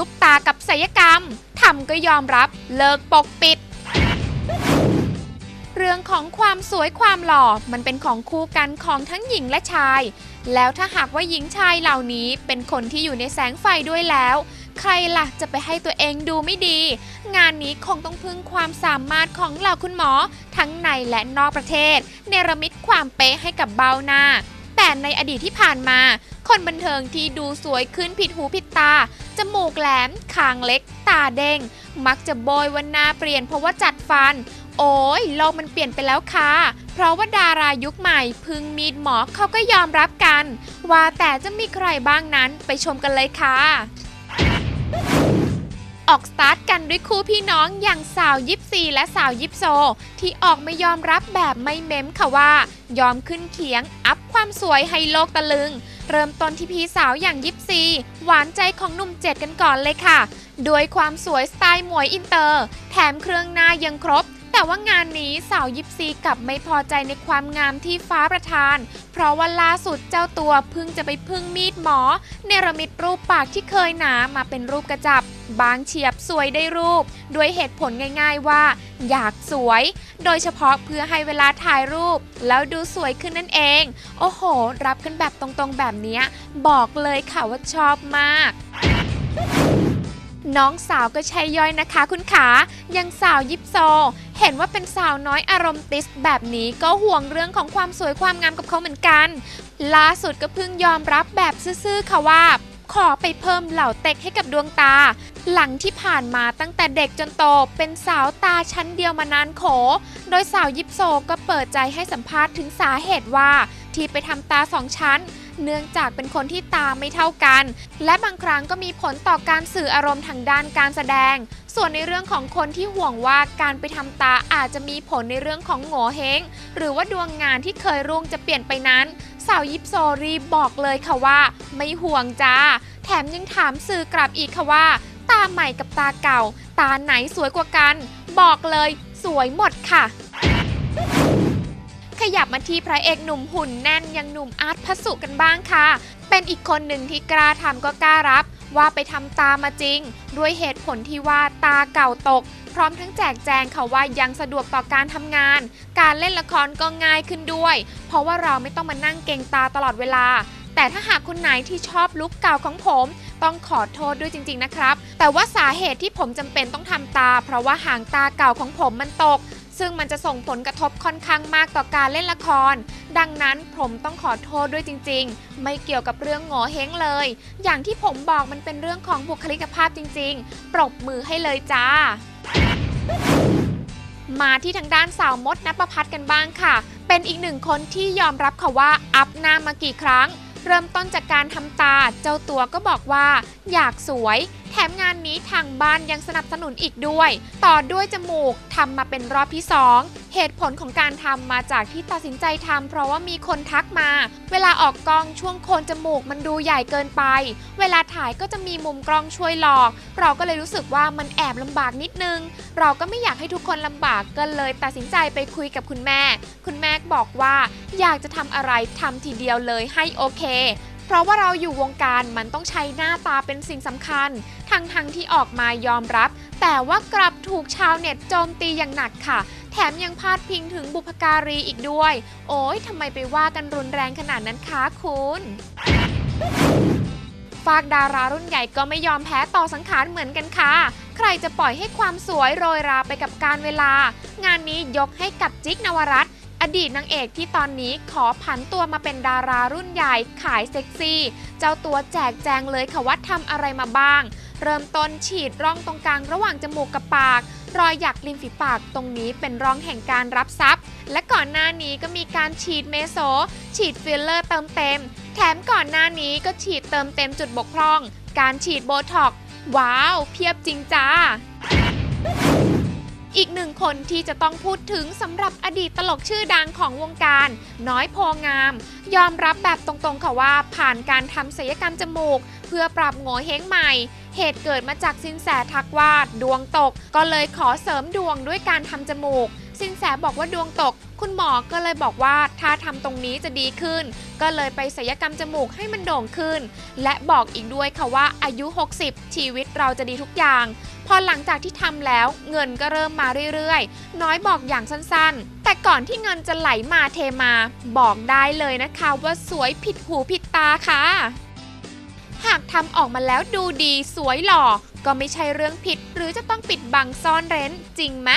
ซุปตากับศัลยกรรมทำก็ยอมรับเลิกปกปิด เรื่องของความสวยความหล่อมันเป็นของคู่กันของทั้งหญิงและชาย แล้วถ้าหากว่าหญิงชายเหล่านี้เป็นคนที่อยู่ในแสงไฟด้วยแล้ว ใครล่ะจะไปให้ตัวเองดูไม่ดี งานนี้คงต้องพึ่งความสามารถของเหล่าคุณหมอ ทั้งในและนอกประเทศ เนรมิตความเป๊ะให้กับเบ้าหน้าแต่ในอดีตที่ผ่านมา คนบันเทิงที่ดูสวยขึ้นผิดหูผิดตา จมูกแหลม คางเล็ก ตาเด้ง มักจะโบยวันหน้าเปลี่ยนเพราะว่าจัดฟัน โอ้ยโลกมันเปลี่ยนไปแล้วค่ะ เพราะว่าดารายุคใหม่ พึงมีดหมอเขาก็ยอมรับกัน ว่าแต่จะมีใครบ้างนั้นไปชมกันเลยค่ะออกสตาร์ทกันด้วยคู่พี่น้องอย่างสาวยิปซีและสาวยิปโซ ที่ออกไม่ยอมรับแบบไม่เม้มค่ะว่า ยอมขึ้นเขียง อัพความสวยให้โลกตะลึง เริ่มต้นที่พี่สาวอย่างยิปซีหวานใจของหนุ่มเจ็ดกันก่อนเลยค่ะด้วยความสวยสไตล์หมวยอินเตอร์ แถมเครื่องหน้ายังครบ แต่ว่างานนี้สาวยิปซีกลับไม่พอใจในความงามที่ฟ้าประทาน เพราะว่าล่าสุดเจ้าตัวเพิ่งจะไปพึ่งมีดหมอ เนรมิตรูปปากที่เคยหนามาเป็นรูปกระจับ บางเฉียบสวยได้รูป ด้วยเหตุผลง่ายๆว่า อยากสวย โดยเฉพาะเพื่อให้เวลาถ่ายรูป แล้วดูสวยขึ้นนั่นเอง โอ้โห รับกันแบบตรงๆแบบนี้บอกเลยค่ะว่าชอบมากน้องสาวก็ใช่ย่อยนะคะคุณขา ยังสาวยิปโซ เห็นว่าเป็นสาวน้อยอารมณ์ติสแบบนี้ก็ห่วงเรื่องของความสวยความงามกับเขาเหมือนกัน ล่าสุดก็เพิ่งยอมรับแบบซื่อๆค่ะว่า ขอไปเพิ่มเหล่าเต็กให้กับดวงตา หลังที่ผ่านมาตั้งแต่เด็กจนโตเป็นสาวตาชั้นเดียวมานานโข โดยสาวยิปโซก็เปิดใจให้สัมภาษณ์ถึงสาเหตุว่า ที่ไปทำตาสองชั้น เนื่องจากเป็นคนที่ตาไม่เท่ากัน และบางครั้งก็มีผลต่อการสื่ออารมณ์ทางด้านการแสดง ส่วนในเรื่องของคนที่ห่วงว่าการไปทำตาอาจจะมีผลในเรื่องของโง่เฮงหรือว่าดวงงานที่เคยรุ่งจะเปลี่ยนไปนั้น สาวยิปโซรีบอกเลยค่ะว่า ไม่ห่วงจ้า แถมยังถามสื่อกลับอีกค่ะว่า ตาใหม่กับตาเก่า ตาไหนสวยกว่ากัน บอกเลยสวยหมดค่ะขยับมาที่พระเอกหนุ่มหุ่นแน่นยังหนุ่มอาร์ตพสุกันบ้างค่ะ เป็นอีกคนหนึ่งที่กล้าทำก็กล้ารับ ว่าไปทำตามาจริง ด้วยเหตุผลที่ว่าตาเก่าตก พร้อมทั้งแจกแจงค่ะว่ายังสะดวกต่อการทำงาน การเล่นละครก็ง่ายขึ้นด้วย เพราะว่าเราไม่ต้องมานั่งเกรงตาตลอดเวลา แต่ถ้าหากคนไหนที่ชอบลุคเก่าของผม ต้องขอโทษด้วยจริง ๆนะครับ แต่ว่าสาเหตุที่ผมจำเป็นต้องทำตา เพราะว่าหางตาเก่าของผมมันตก ซึ่งมันจะส่งผลกระทบค่อนข้างมากต่อการเล่นละคร ดังนั้นผมต้องขอโทษด้วยจริง ๆ ไม่เกี่ยวกับเรื่องโงอเฮงเลย อย่างที่ผมบอกมันเป็นเรื่องของบุคลิกภาพจริง ๆ ปรบมือให้เลยจ้ามาที่ทางด้านสาวมดนภพัฒน์กันบ้างค่ะ เป็นอีกหนึ่งคนที่ยอมรับค่ะว่าอัพหน้ามากี่ครั้ง เริ่มต้นจากการทำตา เจ้าตัวก็บอกว่า อยากสวย แถมงานนี้ทางบ้านยังสนับสนุนอีกด้วย ต่อด้วยจมูกทำมาเป็นรอบที่ 2 เหตุผลของการทำมาจากที่ตัดสินใจทำเพราะว่ามีคนทักมา เวลาออกกล้องช่วงโคนจมูกมันดูใหญ่เกินไป เวลาถ่ายก็จะมีมุมกล้องช่วยหลอก เราก็เลยรู้สึกว่ามันแอบลำบากนิดนึง เราก็ไม่อยากให้ทุกคนลำบากก็เลย ตัดสินใจไปคุยกับคุณแม่ คุณแม่บอกว่าอยากจะทำอะไรทำทีเดียวเลยให้โอเค เพราะว่าเราอยู่วงการมันต้องใช้หน้าตาเป็นสิ่งสำคัญ ทั้งทั้งๆที่ออกมายอมรับ แต่ว่ากลับถูกชาวเน็ตโจมตีอย่างหนักค่ะ แถมยังพาดพิงถึงบุพการีอีกด้วย โอ้ยทำไมไปว่ากันรุนแรงขนาดนั้นคะคุณฝากดารารุ่นใหญ่ก็ไม่ยอมแพ้ต่อสังขารเหมือนกันค่ะ ใครจะปล่อยให้ความสวยโรยราไปกับการเวลา งานนี้ยกให้กับจิ๊กนวรัตน์ ดีตนางเอกที่ตอนนี้ขอผันตัวมาเป็นดารารุ่นใหญ่ขายเซ็กซี่ เจ้าตัวแจกแจงเลยค่ะว่าทำอะไรมาบ้าง เริ่มต้นฉีดร่องตรงกลางระหว่างจมูกกับปาก รอยหยักริมฝีปากตรงนี้เป็นร่องแห่งการรับทรัพย์ และก่อนหน้านี้ก็มีการฉีดเมโซ ฉีดฟิลเลอร์เติมเต็ม แถมก่อนหน้านี้ก็ฉีดเติมเต็มจุดบกพร่อง การฉีดโบท็อกว้าว เพียบจริงจ้า คนที่จะต้องพูดถึงสำหรับอดีตตลกชื่อดังของวงการ น้อยโพงาม ยอมรับแบบตรงๆค่ะว่าผ่านการทำศัลยกรรมจมูก เพื่อปรับโงเฮงใหม่ เหตุเกิดมาจากสินแสทักว่าดวงตก ก็เลยขอเสริมดวงด้วยการทำจมูกสินแสบอกว่าดวงตก คุณหมอก็เลยบอกว่าถ้าทำตรงนี้จะดีขึ้น ก็เลยไปศัลยกรรมจมูกให้มันโด่งขึ้น และบอกอีกด้วยค่ะว่าอายุ 60 ชีวิตเราจะดีทุกอย่าง พอหลังจากที่ทำแล้วเงินก็เริ่มมาเรื่อยๆ น้อยบอกอย่างสั้นๆ แต่ก่อนที่เงินจะไหลมาเทมาบอกได้เลยนะคะว่าสวยผิดหูผิดตาค่ะ หากทำออกมาแล้วดูดีสวยหล่อ ก็ไม่ใช่เรื่องผิดหรือจะต้องปิดบังซ่อนเร้นจริงไหม